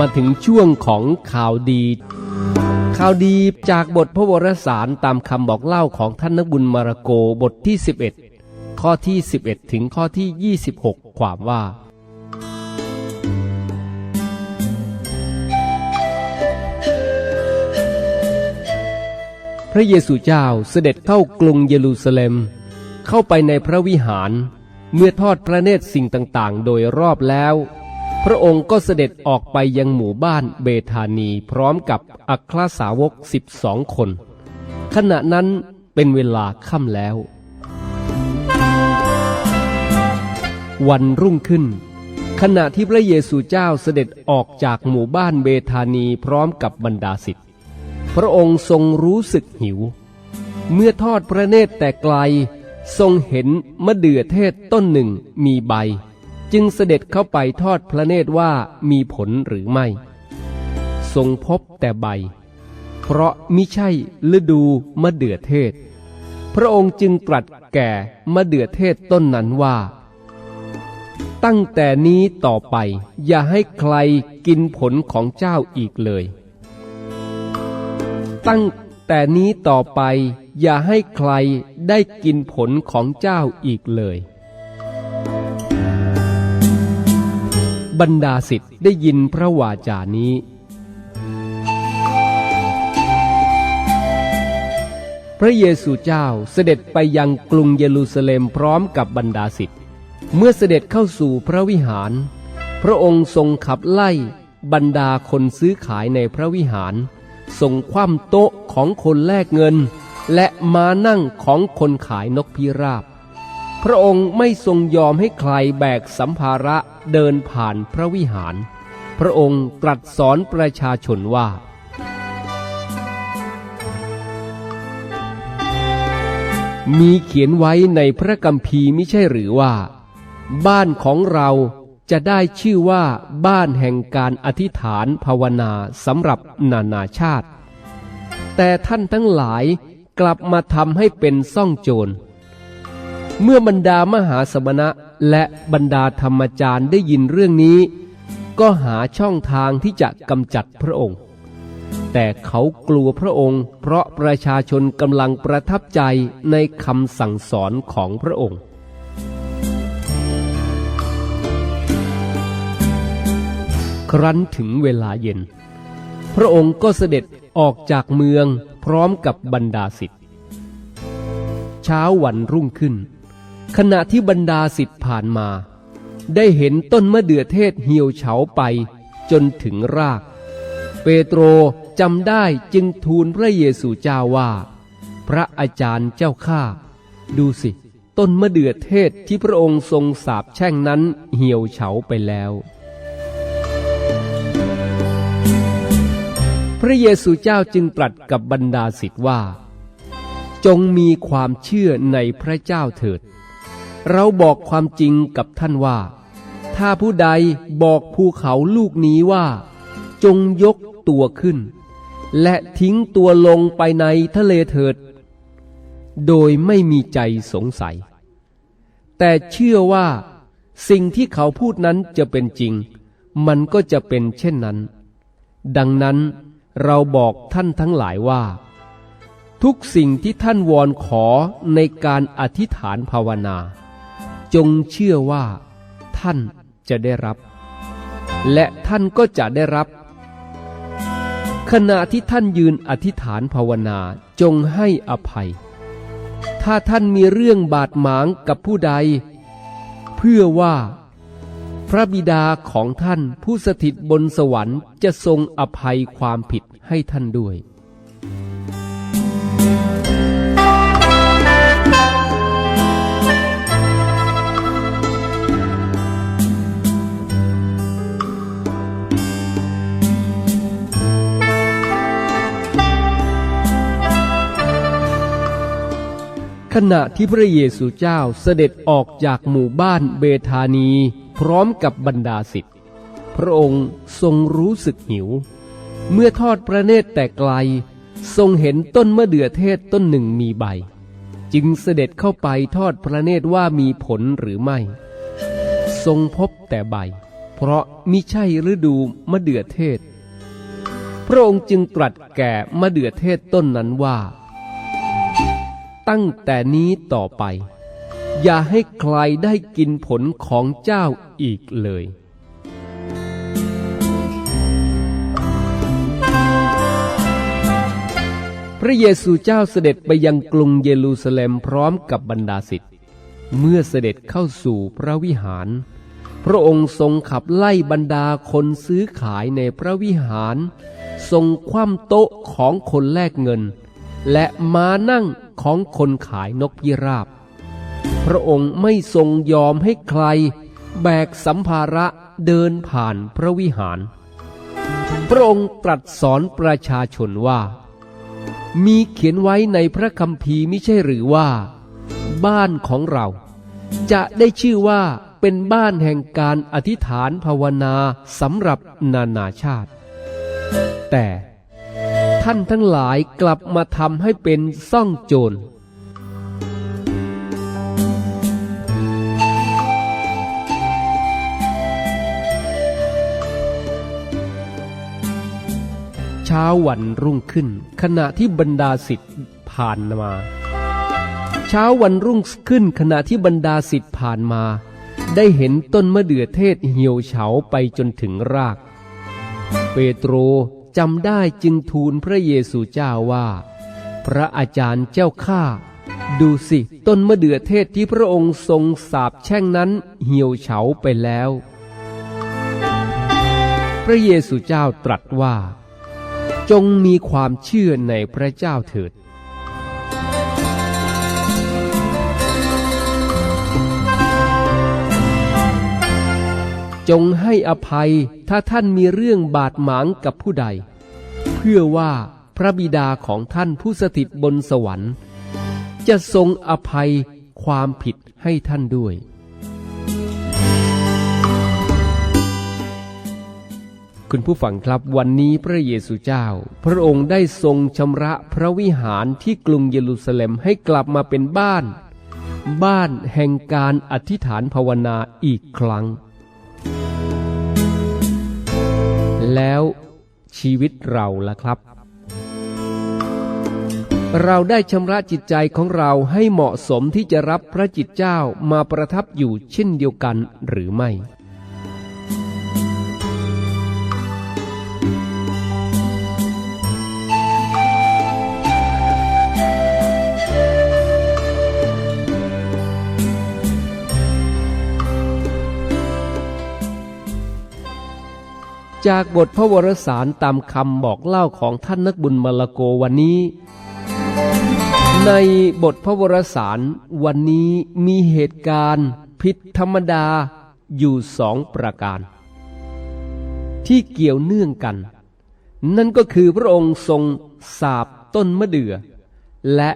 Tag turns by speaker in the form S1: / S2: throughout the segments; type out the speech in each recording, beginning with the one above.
S1: มาถึงช่วงของข่าวดี ข่าวดีจากบทพระวรสารตามคำบอกเล่าของท่านนักบุญมาระโกบทที่ 11 ข้อที่ 11 ถึงข้อที่ 26 ความว่า พระเยซูเจ้าเสด็จเข้ากรุงเยรูซาเล็ม เข้าไปในพระวิหาร เมื่อทอดพระเนตรสิ่งต่างๆ โดยรอบแล้ว พระองค์ก็เสด็จออกไปยังหมู่บ้านเบธานีพร้อมกับอัครสาวกสิบสองคน ขณะนั้นเป็นเวลาค่ำแล้ว วันรุ่งขึ้น ขณะที่พระเยซูเจ้าเสด็จออกจากหมู่บ้านเบธานีพร้อมกับบรรดาศิษย์พระองค์ทรงรู้สึกหิว เมื่อทอดพระเนตรแต่ไกล ทรงเห็นมะเดื่อเทศต้นหนึ่งมีใบ จึงเสด็จเข้าไปทอดพระเนตรว่ามีผลหรือไม่ ทรงพบแต่ใบ เพราะมิใช่ฤดูมะเดื่อเทศ พระองค์จึงตรัสแก่มะเดื่อเทศต้นนั้นว่า ตั้งแต่นี้ต่อไปอย่าให้ใครกินผลของเจ้าอีกเลย ตั้งแต่นี้ต่อไปอย่าให้ใครได้กินผลของเจ้าอีกเลย บรรดาสิทธิ์ได้ยินพระวาจานี้ พระเยซูเจ้าเสด็จไปยังกรุงเยรูซาเล็มพร้อมกับบรรดาสิทธิ์เมื่อเสด็จเข้าสู่พระวิหาร พระองค์ทรงขับไล่บรรดาคนซื้อขายในพระวิหารทรงคว่ำโต๊ะของคนแลกเงิน และมานั่งของคนขายนกพิราบ พระองค์ไม่ทรงยอมให้ใครแบกสัมภาระ เดินผ่านพระวิหาร พระองค์ตรัสสอนประชาชนว่า มีเขียนไว้ในพระกัมภีร์ไม่ใช่หรือว่า บ้านของเราจะได้ชื่อว่าบ้านแห่งการอธิษฐานภาวนาสำหรับนานาชาติ แต่ท่านทั้งหลายกลับมาทำให้เป็นซ่องโจร เมื่อบรรดามหาสมณะและบรรดาธรรมจารย์ได้ยินเรื่องนี้ ก็หาช่องทางที่จะกำจัดพระองค์ แต่เขากลัวพระองค์ เพราะประชาชนกำลังประทับใจในคำสั่งสอนของพระองค์ครั้นถึงเวลาเย็น พระองค์ก็เสด็จออกจากเมืองพร้อมกับบรรดาสิทธิ์เช้าวันรุ่งขึ้น ขณะที่บรรดาสิทธิ์ผ่านมา ได้เห็นต้นมะเดื่อเทศเหี่ยวเฉาไปจนถึงราก เปโตรจำได้จึงทูลพระเยซูเจ้าว่า พระอาจารย์เจ้าข้าดูสิ ต้นมะเดื่อเทศที่พระองค์ทรงสาบแช่งนั้นเหี่ยวเฉาไปแล้ว พระเยซูเจ้าจึงตรัสกับบรรดาศิษย์ว่า จงมีความเชื่อในพระเจ้าเถิด เราบอกความจริงกับท่านว่า ถ้าผู้ใดบอกภูเขาลูกนี้ว่า จงยกตัวขึ้น และทิ้งตัวลงไปในทะเลเถิด โดยไม่มีใจสงสัย แต่เชื่อว่า สิ่งที่เขาพูดนั้นจะเป็นจริง มันก็จะเป็นเช่นนั้น ดังนั้นเราบอกท่านทั้งหลายว่า ทุกสิ่งที่ท่านวอนขอในการอธิษฐานภาวนา จงเชื่อว่า ท่านจะได้รับ และท่านก็จะได้รับ ขณะที่ท่านยืนอธิษฐานภาวนาจงให้อภัย ถ้าท่านมีเรื่องบาดหมางกับผู้ใด เพื่อว่า พระบิดาของท่านผู้สถิตบนสวรรค์จะทรงอภัยความผิดให้ท่านด้วย ขณะที่พระเยซูเจ้าเสด็จออกจากหมู่บ้านเบธานี พร้อมกับบรรดาสิทธิ์พระองค์ทรงรู้สึกหิว เมื่อทอดพระเนตรแต่ไกล ทรงเห็นต้นมะเดื่อเทศต้นหนึ่งมีใบ จึงเสด็จเข้าไปทอดพระเนตรว่ามีผลหรือไม่ ทรงพบแต่ใบ เพราะมิใช่ฤดูมะเดื่อเทศ พระองค์จึงตรัสแก่มะเดื่อเทศต้นนั้นว่า ตั้งแต่นี้ต่อไป อย่าให้ใครได้กินผลของเจ้าอีกเลย พระเยซูเจ้าเสด็จไปยังกรุงเยรูซาเล็มพร้อมกับบรรดาศิษย์เมื่อเสด็จเข้าสู่พระวิหาร พระองค์ทรงขับไล่บรรดาคนซื้อขายในพระวิหาร ทรงคว่ำโต๊ะของคนแลกเงิน และมานั่ง ของคนขายนกพิราบ พระองค์ไม่ทรงยอมให้ใคร แบกสัมภาระเดินผ่านพระวิหาร พระองค์ตรัสสอนประชาชนว่า มีเขียนไว้ในพระคัมภีร์ไม่ใช่หรือว่า บ้านของเรา จะได้ชื่อว่าเป็นบ้านแห่งการอธิษฐานภาวนาสำหรับนานาชาติ แต่ ท่านทั้งหลายกลับมาทำให้เป็นซ่องโจร เช้าวันรุ่งขึ้น ขณะที่บรรดาสิทธิ์ผ่านมา เช้าวันรุ่งขึ้นขณะที่บรรดาสิทธิ์ผ่านมา ได้เห็นต้นมะเดื่อเทศเหี่ยวเฉาไปจนถึงราก เปโตร จำได้จึงทูลพระเยซูเจ้าว่า พระอาจารย์เจ้าข้าดูสิต้นมะเดื่อเทศที่พระองค์ทรงสาบแช่งนั้นเหี่ยวเฉาไปแล้ว พระเยซูเจ้าตรัสว่า จงมีความเชื่อในพระเจ้าเถิด จงให้อภัยถ้าท่านมีเรื่องบาดหมางกับผู้ใด เพื่อว่าพระบิดาของท่านผู้สถิตบนสวรรค์ จะทรงอภัยความผิดให้ท่านด้วย คุณผู้ฟังครับวันนี้พระเยซูเจ้า พระองค์ได้ทรงชำระพระวิหารที่กรุงเยรูซาเล็มให้กลับมาเป็นบ้าน บ้านแห่งการอธิษฐานภาวนาอีกครั้ง แล้วชีวิตเราล่ะครับ เราได้ชำระจิตใจของเราให้เหมาะสมที่จะรับพระจิตเจ้ามาประทับอยู่เช่นเดียวกันหรือไม่ จากบทพระวรสารตามคำบอกเล่าของท่านนักบุญมาลโกวันนี้ ในบทพระวรสารวันนี้มีเหตุการณ์ผิดธรรมดาอยู่สองประการ ที่เกี่ยวเนื่องกัน นั่นก็คือพระองค์ทรงสาบต้นมะเดื่อ และ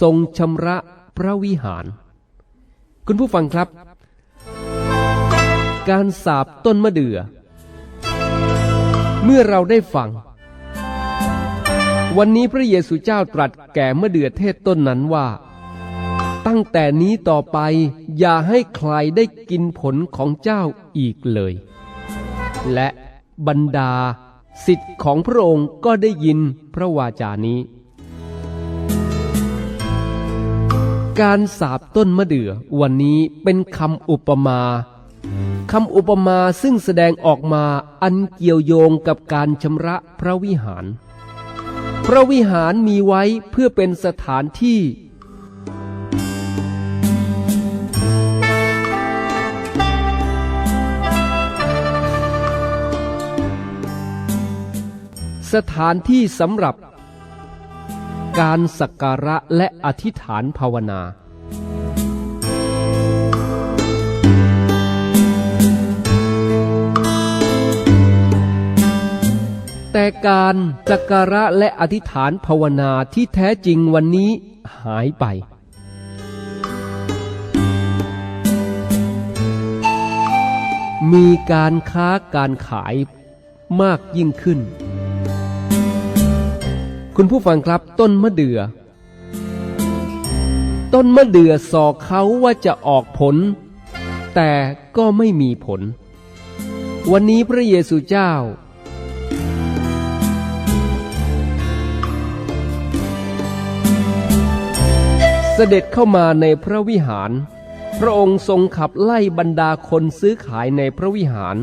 S1: ทรงชำระพระวิหาร คุณผู้ฟังครับ การสาบต้นมะเดื่อ เมื่อเราได้ฟัง วันนี้พระเยซูเจ้าตรัสแก่เมะเดือเทศต้นนั้นว่า ตั้งแต่นี้ต่อไปอย่าให้ใครได้กินผลของเจ้าอีกเลย และบรรดาสิทธิ์ของพระองค์ก็ได้ยินพระวาจานี้ การสาบต้นมะเดื่อวันนี้เป็นคำอุปมา คำอุปมาซึ่งแสดงออกมาอันเกี่ยวโยงกับการชำระพระวิหาร พระวิหารมีไว้เพื่อเป็นสถานที่ สถานที่สำหรับ การสักการะและอธิษฐานภาวนา แต่การสักการะและอธิษฐานภาวนาที่แท้จริงวันนี้หายไป มีการค้าการขายมากยิ่งขึ้น คุณผู้ฟังครับต้นมะเดื่อ ต้นมะเดื่อสอกเขาว่าจะออกผล แต่ก็ไม่มีผล วันนี้พระเยซูเจ้า สด็จเข้ามาในพระวิหาร พระองค์ทรงขับไล่บรรดาคนซื้อขายในพระวิหาร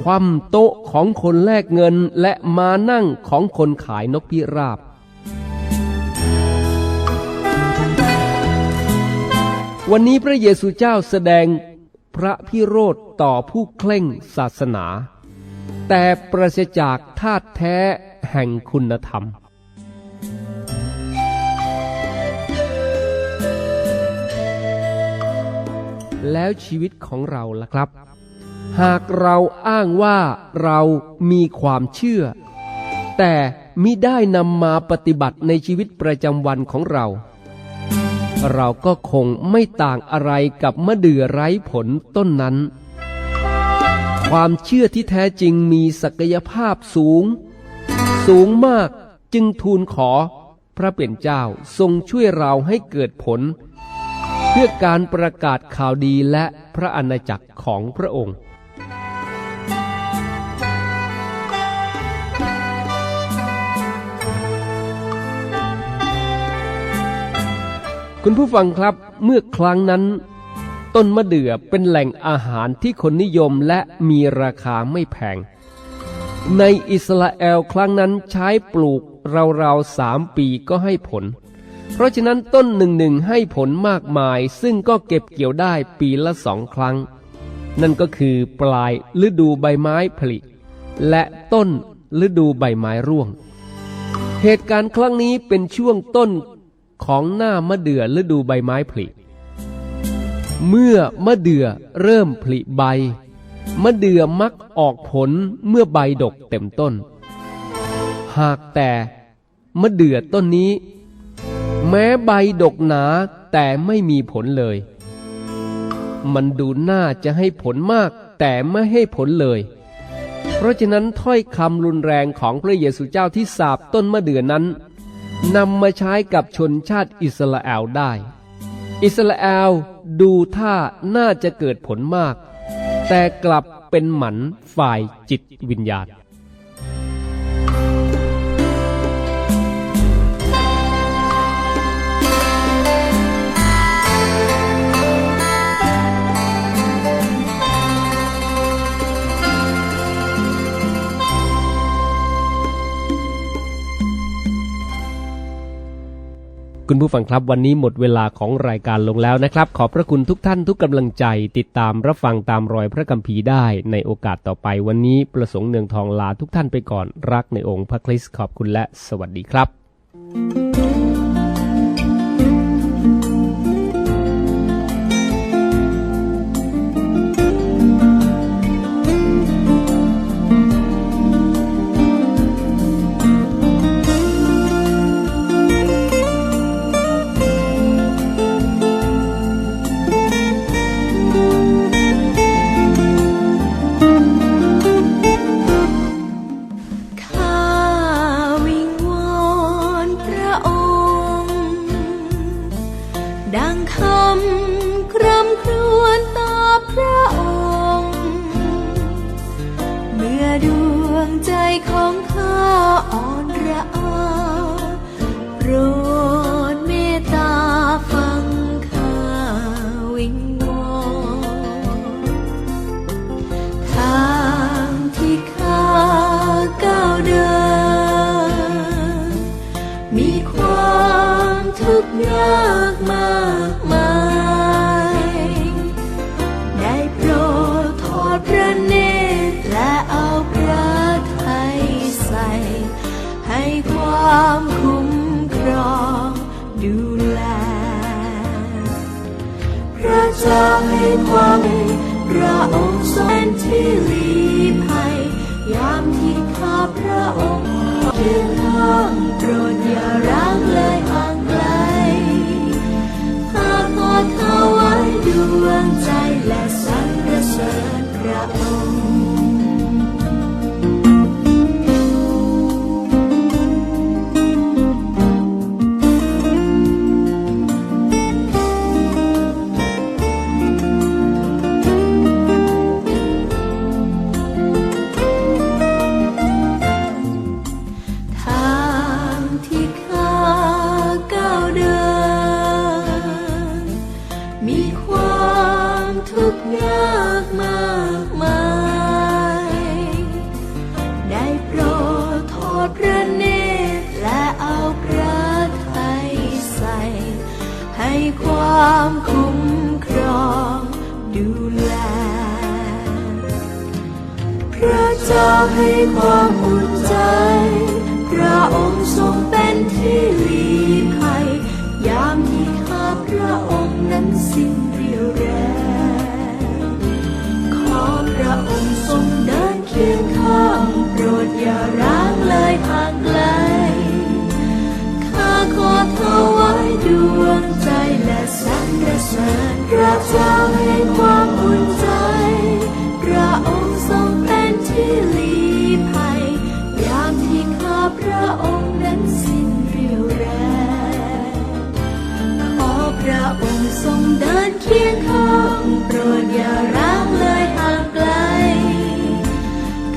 S1: คว่ำโต๊ะของคนแลกเงินและมานั่งของคนขายนกพิราบ วันนี้พระเยซูเจ้าแสดงพระพิโรธต่อผู้เคร่งศาสนา แต่ประศจากธาตุแท้แห่งคุณธรรม แล้วชีวิตของเราล่ะครับ หากเราอ้างว่าเรามีความเชื่อ แต่มิได้นำมาปฏิบัติในชีวิตประจำวันของเรา เราก็คงไม่ต่างอะไรกับมะเดื่อไร้ผลต้นนั้น ความเชื่อที่แท้จริงมีศักยภาพสูง สูงมากจึงทูลขอ พระเป็นเจ้าทรงช่วยเราให้เกิดผล เพื่อการประกาศข่าวดีและพระอาณาจักรของพระองค์ คุณผู้ฟังครับเมื่อครั้งนั้น ต้นมะเดื่อเป็นแหล่งอาหารที่คนนิยมและมีราคาไม่แพง ในอิสราเอลครั้งนั้นใช้ปลูกราวๆสามปีก็ให้ผล เพราะฉะนั้นต้นหนึ่งหนึ่งให้ผลมากมาย ซึ่งก็เก็บเกี่ยวได้ปีละสองครั้ง นั่นก็คือปลายฤดูใบไม้ผลิ และต้นฤดูใบไม้ร่วง เหตุการณ์ครั้งนี้เป็นช่วงต้นของหน้ามะเดื่อฤดูใบไม้ผลิ เมื่อมะเดื่อเริ่มผลิใบ มะเดื่อมักออกผลเมื่อใบดกเต็มต้น หากแต่มะเดื่อต้นนี้ แม้ใบดกหนาแต่ไม่มีผลเลย มันดูน่าจะให้ผลมากแต่ไม่ให้ผลเลย เพราะฉะนั้นถ้อยคำรุนแรงของพระเยซูเจ้าที่สาบต้นมะเดื่อนั้นนำมาใช้กับชนชาติอิสราเอลได้ อิสราเอลดูท่าน่าจะเกิดผลมาก แต่กลับเป็นหมันฝ่ายจิตวิญญาณ คุณผู้ฟังครับวันนี้หมดเวลาของรายการลงแล้วนะครับ ขอบพระคุณทุกท่านทุกกำลังใจ ติดตามรับฟังตามรอยพระคัมภีร์ได้ ในโอกาสต่อไปวันนี้ประสงค์เนืองทองลาทุกท่านไปก่อนรักในองค์พระคริสต์ขอบคุณและสวัสดีครับ
S2: ข้ เจ้าให้ความพระองค์ทรงเป็นที่ลีภัย ยามที่ข้าพระองค์เดินามคุ้มครองดูแล พระเจ้าให้ความอุ่นใจ พระองค์ทรงเป็นที่ เจ้าให้ความอุ่นใจ พระองค์ทรงเป็นที่หลีภัย ยามที่ข้าพระองค์นั้นสิ้นเรี่ยวแรง ขอพระองค์ทรงเดินเคียงข้างโปรดอย่าร้างเลยห่างไกล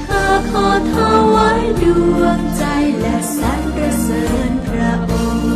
S2: ข้าขอถวายดวงใจและสรรเสริญพระองค์